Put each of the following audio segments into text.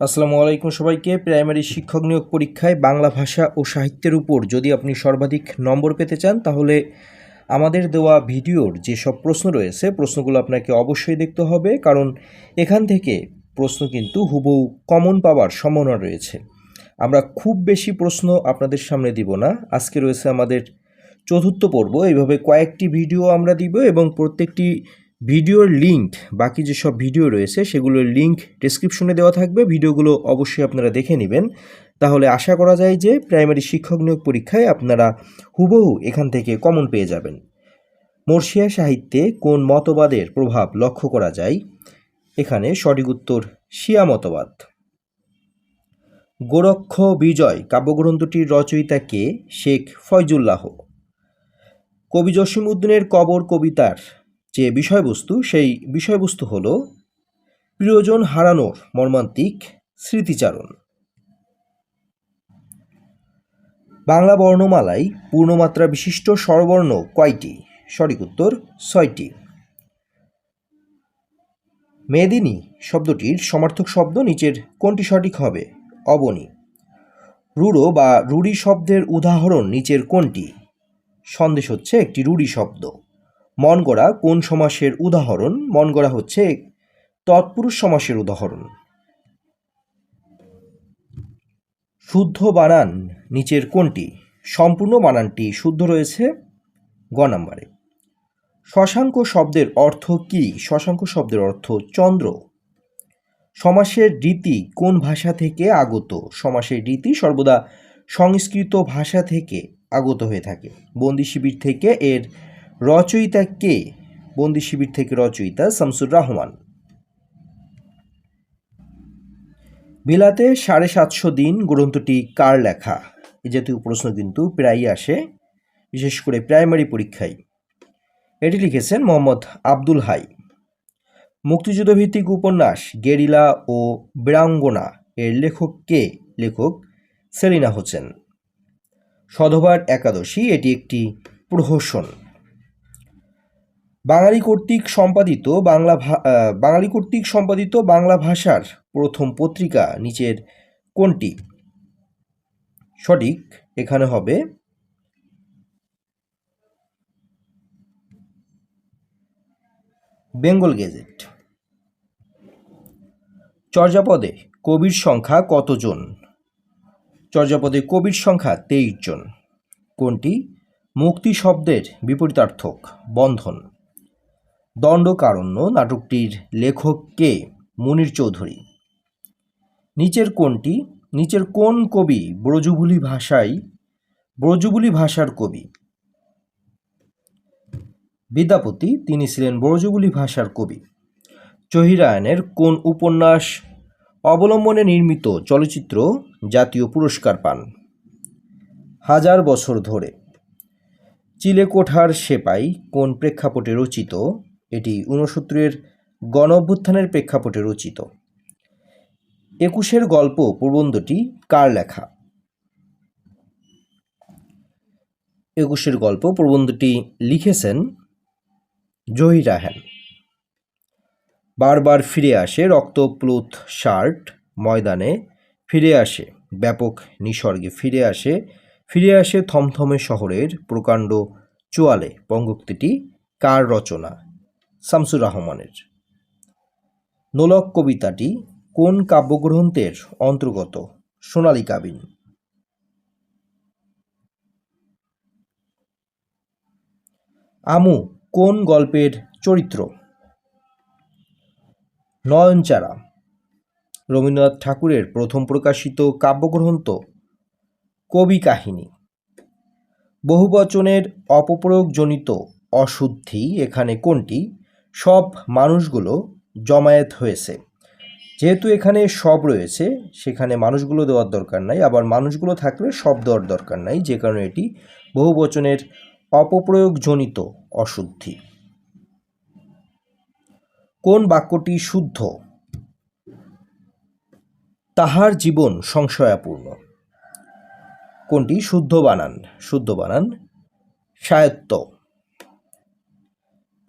আসসালামু আলাইকুম সবাইকে। প্রাইমারি শিক্ষক নিয়োগ পরীক্ষায় বাংলা ভাষা ও সাহিত্যের উপর যদি আপনি সর্বাধিক নম্বর পেতে চান, তাহলে আমাদের দেওয়া ভিডিওর যেসব প্রশ্ন রয়েছে, প্রশ্নগুলো আপনাকে অবশ্যই দেখতে হবে, কারণ এখান থেকে প্রশ্ন কিন্তু হুবহু কমন পাওয়ার সম্ভাবনা রয়েছে। আমরা খুব বেশি প্রশ্ন আপনাদের সামনে দিব না। আজকে রয়েছে আমাদের চতুর্থ পর্ব। এইভাবে কয়েকটি ভিডিও আমরা দিব এবং প্রত্যেকটি ভিডিওর লিঙ্ক, বাকি যেসব ভিডিও রয়েছে, সেগুলোর লিঙ্ক ডেসক্রিপশনে দেওয়া থাকবে। ভিডিওগুলো অবশ্যই আপনারা দেখে নেবেন। তাহলে আশা করা যায় যে প্রাইমারি শিক্ষক নিয়োগ পরীক্ষায় আপনারা হুবহু এখান থেকে কমন পেয়ে যাবেন। মর্শিয়া সাহিত্যে কোন মতবাদের প্রভাব লক্ষ্য করা যায়? এখানে সঠিক উত্তর, শিয়া মতবাদ। গোরক্ষ বিজয় কাব্যগ্রন্থটির রচয়িতা কে? শেখ ফয়জুল্লাহ। কবি জসিমউদ্দিনের কবর কবিতার যে বিষয়বস্তু, সেই বিষয়বস্তু হল প্রিয়জন হারানোর মর্মান্তিক স্মৃতিচারণ। বাংলা বর্ণমালায় পূর্ণমাত্রা বিশিষ্ট স্বরবর্ণ কয়টি? সঠিক উত্তর, ছয়টি। মেদিনী শব্দটির সমার্থক শব্দ নিচের কোনটি সঠিক হবে? অবনী। রুড়ো বা রুড়ি শব্দের উদাহরণ নিচের কোনটি? সন্দেশ হচ্ছে একটি রুড়ি শব্দ। মন গড়া কোন সমাসের উদাহরণ? মন গড়া হচ্ছে তৎপুরুষ সমাসের উদাহরণ। শুদ্ধ বানান নিচের কোনটি? সম্পূর্ণ বানানটি শুদ্ধ রয়েছে গ নাম্বারে। শশাঙ্ক শব্দের অর্থ কি? শশাঙ্ক শব্দের অর্থ চন্দ্র। সমাসের রীতি কোন ভাষা থেকে আগত? সমাসের রীতি সর্বদা সংস্কৃত ভাষা থেকে আগত হয়ে থাকে। বন্দি শিবির থেকে এর রচয়িতা কে? বন্দি শিবির থেকে রচয়িতা শামসুর রহমান। বিলাতে সাড়ে সাতশো দিন গ্রন্থটি কার লেখা? এ জাতীয় প্রশ্ন কিন্তু প্রায়ই আসে, বিশেষ করে প্রাইমারি পরীক্ষায়। এটি লিখেছেন মোহাম্মদ আব্দুল হাই। মুক্তিযুদ্ধভিত্তিক উপন্যাস গেরিলা ও বীরাঙ্গনা এর লেখক কে? লেখক সেলিনা হোসেন। সধবার একাদশী এটি একটি প্রহসন। বাঙালি কর্তৃক সম্পাদিত বাংলা বাঙালি কর্তৃক সম্পাদিত বাংলা ভাষার প্রথম পত্রিকা নিচের কোনটি? সঠিক, এখানে হবে বেঙ্গল গেজেট। চর্যাপদে কবির সংখ্যা কতজন? চর্যাপদে কবির সংখ্যা তেইশ জন। কোনটি? মুক্তি শব্দের বিপরীতার্থক, বন্ধন। দণ্ডকারণ্য নাটকটির লেখক কে? মুনির চৌধুরী। নিচের কোনটি নিচের কোন কবি ব্রজবুলি ভাষায় ব্রজবুলি ভাষার কবি। বিদ্যাপতি, তিনি ছিলেন ব্রজবুলি ভাষার কবি। চহিরায়নের কোন উপন্যাস অবলম্বনে নির্মিত চলচ্চিত্র জাতীয় পুরস্কার পান? হাজার বছর ধরে। চিলেকোঠার সেপাই কোন প্রেক্ষাপটে রচিত? এটি ঊনসত্তরের গণ অভ্যুত্থানের প্রেক্ষাপটে রচিত। একুশের গল্প প্রবন্ধটি কার লেখা? একুশের গল্প প্রবন্ধটি লিখেছেন জহির রাহান বারবার ফিরে আসে রক্তপ্লুত শার্ট ময়দানে, ফিরে আসে ব্যাপক নিসর্গে, ফিরে আসে ফিরে আসে থমথমে শহরের প্রকাণ্ড চোয়ালে। পঙ্গক্তিটি কার রচনা? শামসুর রহমানের। নোলক কবিতাটি কোন কাব্যগ্রন্থের অন্তর্গত? সোনালী কাবিন। আমু, কোন গল্পের চরিত্র? নয়নচারা, রবীন্দ্রনাথ ঠাকুরের প্রথম প্রকাশিত কাব্যগ্রন্থ, কবি কাহিনী। বহুবচনের অপপ্রয়োগজনিত অশুদ্ধি এখানে কোনটি? সব মানুষগুলো জমায়েত হয়েছে। যেহেতু এখানে সব রয়েছে, সেখানে মানুষগুলো দেওয়ার দরকার নাই, আবার মানুষগুলো থাকলে সব দেওয়ার দরকার নাই, যে কারণে এটি বহু বহুবচনের অপপ্রয়োগজনিত অশুদ্ধি। কোন বাক্যটি শুদ্ধ? তাহার জীবন সংশয়াপূর্ণ। কোনটি? শুদ্ধ বানান। শুদ্ধ বানান, সায়ত্ত।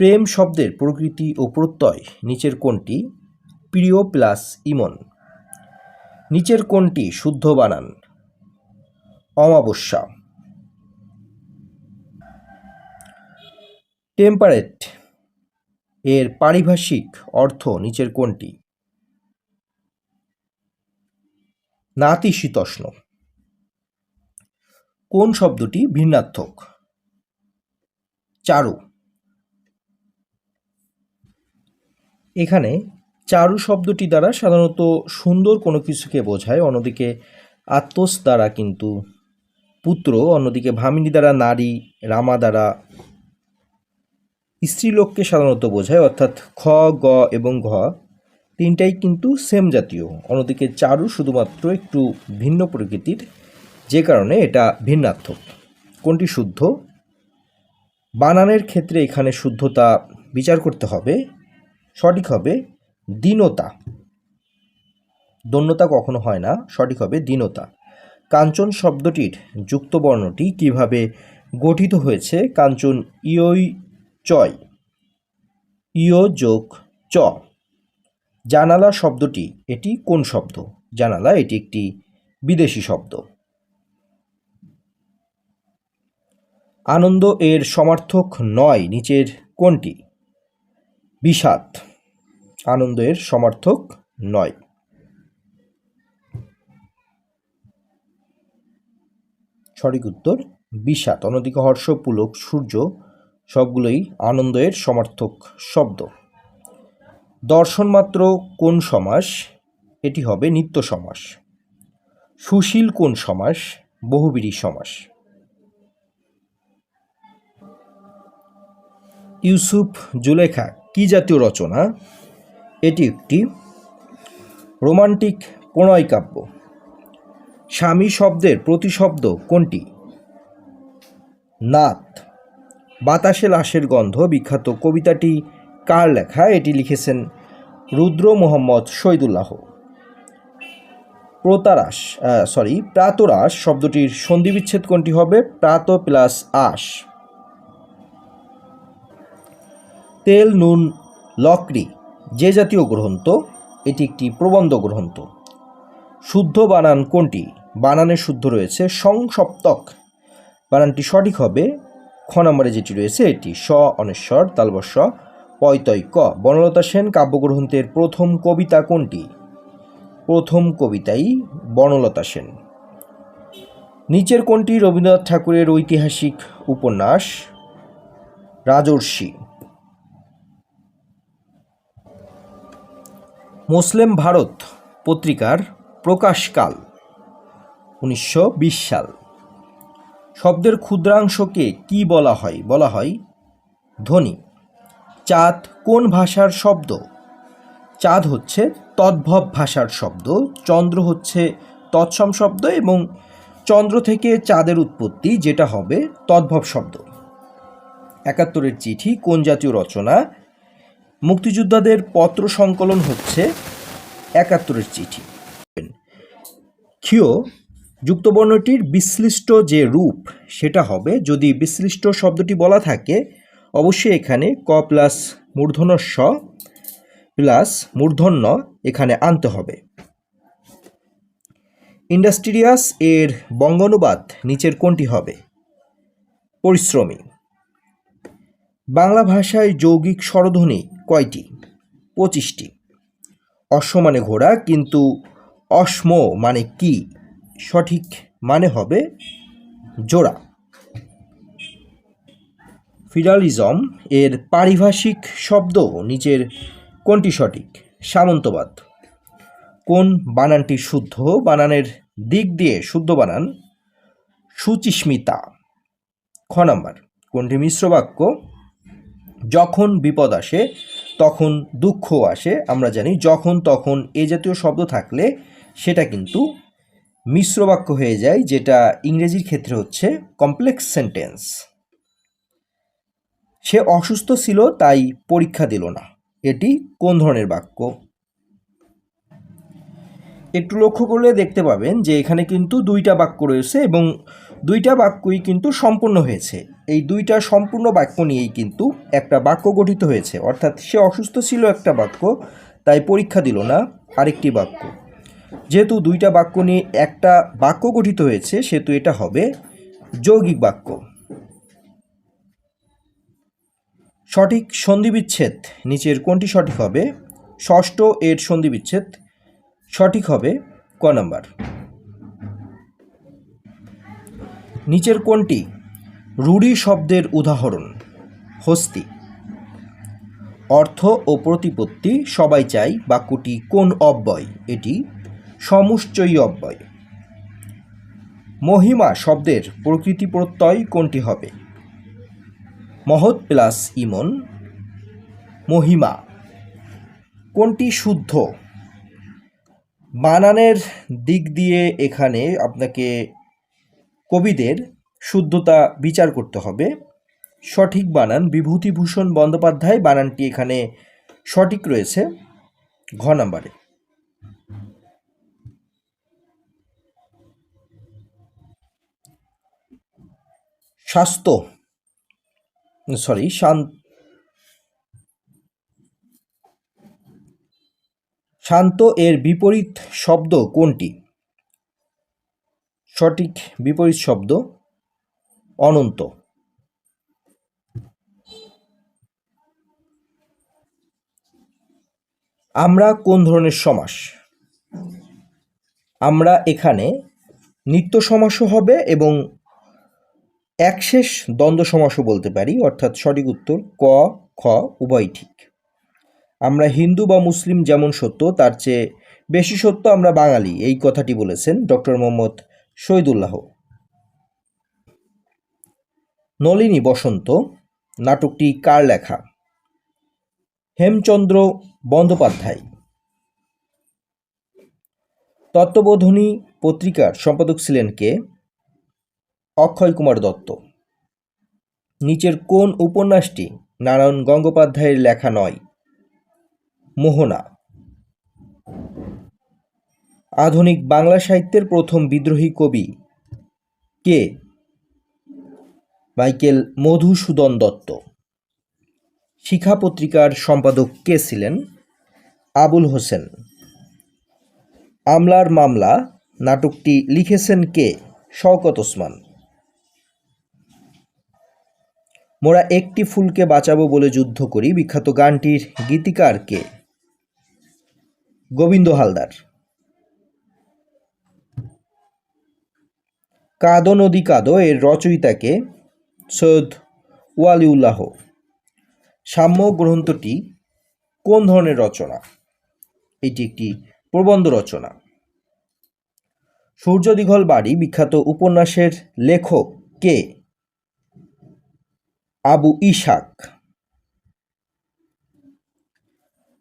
প্রেম শব্দের প্রকৃতি ও প্রত্যয় নিচের কোনটি প্রিয় প্লাস ইমন। নিচের কোনটি শুদ্ধ বানান। অমাবস্যা। টেম্পারেট এর পারিভাষিক অর্থ নিচের কোনটি নাতিশীতোষ্ণ। কোন শব্দটি ভিন্নার্থক? চারু। এখানে চারু শব্দটি দ্বারা সাধারণত সুন্দর কোনো কিছুকে বোঝায়, অন্যদিকে আত্মস দ্বারা কিন্তু পুত্র, অন্যদিকে ভামিনী দ্বারা নারী, রামা দ্বারা স্ত্রীলোককে সাধারণত বোঝায়, অর্থাৎ খ, গ এবং ঘ তিনটাই কিন্তু সেম জাতীয়। অন্যদিকে চারু শুধুমাত্র একটু ভিন্ন প্রকৃতির, যে কারণে এটা ভিন্নার্থক। কোনটি শুদ্ধ? বানানের ক্ষেত্রে এখানে শুদ্ধতা বিচার করতে হবে। সঠিক হবে দীনতা। দন্যতা কখনো হয় না, সঠিক হবে দীনতা। কাঞ্চন শব্দটির যুক্ত বর্ণটি কীভাবে গঠিত হয়েছে? কাঞ্চন ইয়ই চয়, ইয় যোগ চ। জানালা শব্দটি, এটি কোন শব্দ? জানালা, এটি একটি বিদেশি শব্দ। আনন্দ এর সমার্থক নয়, নিচের কোনটি? বিষাদ আনন্দ এর সমার্থক নয়। সঠিক উত্তর, বিষাদ। অন্যদিকে হর্ষ, পুলক, সূর্য সবগুলোই আনন্দ এর সমার্থক শব্দ। দর্শন মাত্র কোন সমাস? এটি হবে নিত্য সমাস। সুশীল কোন সমাস? বহুবিরী সমাস। ইউসুফ জুলেখা কি জাতীয় রচনা? এটি একটি রোমান্টিক প্রণয় কাব্য স্বামী শব্দের প্রতিশব্দ কোনটি? নাত। বাতাসে লাশের গন্ধ, বিখ্যাত কবিতাটি কার লেখা? এটি লিখেছেন রুদ্র মোহাম্মদ শহীদুল্লাহ। প্রতারাস সরি প্রাতরাস শব্দটির সন্ধিবিচ্ছেদ কোনটি হবে? প্রাত প্লাস আস। তেল, নুন, লকড়ি, যে জাতীয় গ্রন্থ, এটি একটি প্রবন্ধ গ্রন্থ। শুদ্ধ বানান কোনটি? বানানে শুদ্ধ রয়েছে সংসপ্তক। বানানটি সঠিক হবে, খ নম্বরে যেটি রয়েছে এটি স, অনেশ্বর তালবস্য পয়তয় ক। বনলতা সেন কাব্যগ্রন্থের প্রথম কবিতা কোনটি? প্রথম কবিতাই বনলতা সেন। নিচের কোনটি রবীন্দ্রনাথ ঠাকুরের ঐতিহাসিক উপন্যাস? রাজর্ষি। মুসলিম ভারত পত্রিকার প্রকাশকাল, উনিশশো বিশ সাল। শব্দের ক্ষুদ্রাংশকে কি বলা হয়? বলা হয় ধ্বনি। চাঁদ কোন ভাষার শব্দ? চাঁদ হচ্ছে তদ্ভব ভাষার শব্দ, চন্দ্র হচ্ছে তৎসম শব্দ এবং চন্দ্র থেকে চাঁদের উৎপত্তি, যেটা হবে তদ্ভব শব্দ। একাত্তরের চিঠি কোন জাতীয় রচনা? মুক্তিযোদ্ধাদের পত্র সংকলন হচ্ছে একাত্তরের চিঠি। ক্ষিয় যুক্তবর্ণটির বিশ্লিষ্ট যে রূপ, সেটা হবে যদি বিশ্লিষ্ট শব্দটি বলা থাকে, অবশ্যই এখানে ক প্লাস মূর্ধন্য স প্লাস মূর্ধন্য এখানে আনতে হবে। ইন্ডাস্ট্রিয়াস এর বঙ্গানুবাদ নিচের কোনটি হবে? পরিশ্রমী। বাংলা ভাষায় যৌগিক স্বরধ্বনি কয়টি? পঁচিশটি। অশ্ব মানে ঘোড়া, কিন্তু অশ্ম মানে কি? সঠিক মানে হবে জোড়া। ফিডালিজম এর পারিভাষিক শব্দ, নিচের কোনটি সঠিক? সামন্তবাদ। কোন বানানটি শুদ্ধ? বানানের দিক দিয়ে শুদ্ধ বানান সুচিস্মিতা। খ নাম্বার। কোনটি মিশ্র বাক্য? যখন বিপদ আসে, তখন দুঃখ আসে। আমরা জানি যখন তখন এ জাতীয় শব্দ থাকলে সেটা কিন্তু মিশ্র বাক্য হয়ে যায়, যেটা ইংরেজির ক্ষেত্রে হচ্ছে কমপ্লেক্স সেন্টেন্স সে অসুস্থ ছিল, তাই পরীক্ষা দিল না। এটি কোন ধরনের বাক্য? একটু লক্ষ্য করলে দেখতে পাবেন যে এখানে কিন্তু দুইটা বাক্য রয়েছে এবং দুইটা বাক্যই কিন্তু সম্পূর্ণ হয়েছে। এই দুইটা সম্পূর্ণ বাক্য নিয়েই কিন্তু একটা বাক্য গঠিত হয়েছে। অর্থাৎ সে অসুস্থ ছিল একটা বাক্য, তাই পরীক্ষা দিল না আরেকটি বাক্য। যেহেতু দুইটা বাক্য নিয়ে একটা বাক্য গঠিত হয়েছে, সেহেতু এটা হবে যৌগিক বাক্য। সঠিক সন্ধিবিচ্ছেদ নিচের কোনটি সঠিক হবে? ষষ্ঠ এর সন্ধিবিচ্ছেদ সঠিক হবে ক নাম্বার। নিচের কোনটি রুড়ি শব্দের উদাহরণ, হস্তি। অর্থ ও প্রতিপত্তি সবাই চাই বাক্যটি কোন অব্যয়? এটি সমুশ্চয়ী অব্যয়। মহিমা শব্দের প্রকৃতি প্রত্যয় কোনটি হবে? মহৎ প্লাস ইমন, মহিমা। কোনটি শুদ্ধ? বানানের দিক দিয়ে এখানে আপনাকে কবিদের শুদ্ধতা বিচার করতে হবে। সঠিক বানান বিভূতিভূষণ বন্দ্যোপাধ্যায়। বানানটি এখানে সঠিক রয়েছে। ঘ নাম্বারে। স্বাস্থ্য। সরি শান্ত শান্ত এর বিপরীত শব্দ কোনটি? সঠিক বিপরীত শব্দ অনন্ত। আমরা কোন ধরনের সমাস? আমরা এখানে নিত্য সমাসও হবে এবং একশেষ দ্বন্দ্ব সমাসও বলতে পারি, অর্থাৎ সঠিক উত্তর ক, খ উভয় ঠিক। আমরা হিন্দু বা মুসলিম যেমন সত্য, তার চেয়ে বেশি সত্য আমরা বাঙালি, এই কথাটি বলেছেন ডক্টর মোহাম্মদ শহীদুল্লাহ। নলিনী বসন্ত, নাটকটি কার লেখা? হেমচন্দ্র বন্দ্যোপাধ্যায়। তত্ত্ববোধনী পত্রিকার সম্পাদক ছিলেন কে? অক্ষয় কুমার দত্ত। নিচের কোন উপন্যাসটি নারায়ণ গঙ্গোপাধ্যায়ের লেখা নয়? মোহনা। আধুনিক বাংলা সাহিত্যের প্রথম বিদ্রোহী কবি কে? মাইকেল মধুসূদন দত্ত। শিখা পত্রিকার সম্পাদক কে ছিলেন? আবুল হোসেন। আমলার মামলা, নাটকটি লিখেছেন কে? শওকত ওসমান। মোরা একটি ফুলকে বাঁচাবো বলে যুদ্ধ করি, বিখ্যাত গানটির গীতিকার কে? গোবিন্দ হালদার। কাদো নদী কাদো এর রচয়িতাকে সৈয়দ ওয়ালিউল্লাহ। সাম্য গ্রন্থটি কোন ধরনের রচনা? এটি একটি প্রবন্ধ রচনা। সূর্য দীঘল বাড়ি বিখ্যাত উপন্যাসের লেখক কে? আবু ইশাক।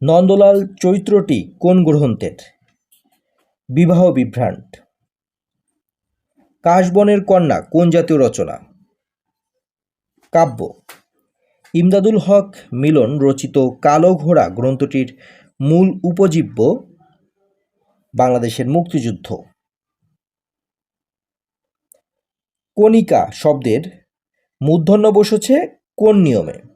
নন্দলাল চরিত্রটি কোন গ্রন্থের? বিবাহ বিভ্রান্ত। কাশবনের কন্যা, কোন জাতীয় রচনা? কাব্য। ইমদাদুল হক মিলন রচিত কালো ঘোড়া গ্রন্থটির মূল উপজীব্য বাংলাদেশের মুক্তিযুদ্ধ। কণিকা শব্দের মূর্ধন্য বসেছে কোন নিয়মে?